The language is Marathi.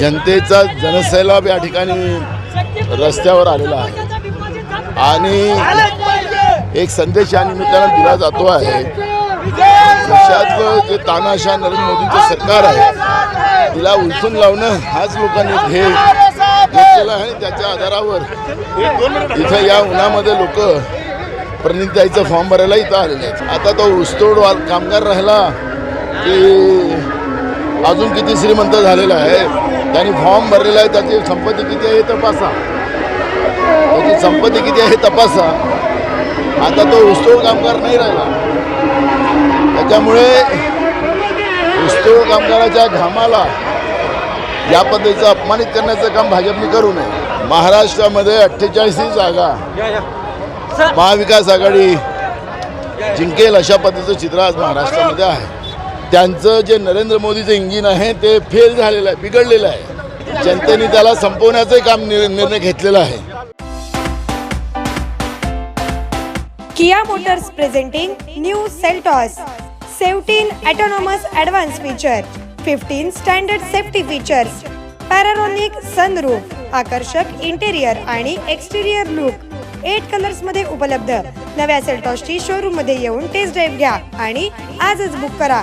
जनतेचा जनसैलाब या ठिकाणी रस्त्यावर आलेला आहे. आणि एक संदेश या निमित्तानं दिला जातो आहे. देशातलं जे तानाशा नरेंद्र मोदीचं सरकार आहे तिला उलथून लावणं हाच लोकांनी ध्येय घेतलेला आहे त्याच्या आधारावर इथं या उन्हामध्ये लोक प्रणिताईचं फॉर्म भरायला इथं आलेले आहेत. आता तो ऊसतोड कामगार राहिला की अजून किती श्रीमंत झालेला आहे? त्यांनी फॉर्म भरलेला आहे त्याची संपत्ती किती आहे हे तपासा. त्याची संपत्ती किती आहे हे तपासा. आता तो ऊसतोड कामगार नाही राहिला. त्याच्यामुळे ऊसतोड कामगाराच्या घामाला या पद्धतीचं अपमानित करण्याचं काम भाजपने करू नये. महाराष्ट्रामध्ये अठ्ठेचाळीस जागा. महाविकास आघाडी जिंकेल अशा पद्धतीचं चित्र आज महाराष्ट्रामध्ये आहे. त्यांचं जे नरेंद्र मोदीचं इंजिन आहे ते फेल झालेलं आहे बिघडलेलं आहे. जनतेने त्याला संपवण्याचंही काम निर्णय घेतलेला आहे. Kia Motors presenting new Seltos. 17 autonomous advanced feature, 15 standard safety features, panoramic sunroof आकर्षक इंटेरियर आणि एक्सटेरियर लुक एट कलर्समध्ये उपलब्ध. नव्या सेल्टॉसची शोरूममध्ये येऊन टेस्ट ड्राईव्ह घ्या आणि आजच बुक करा.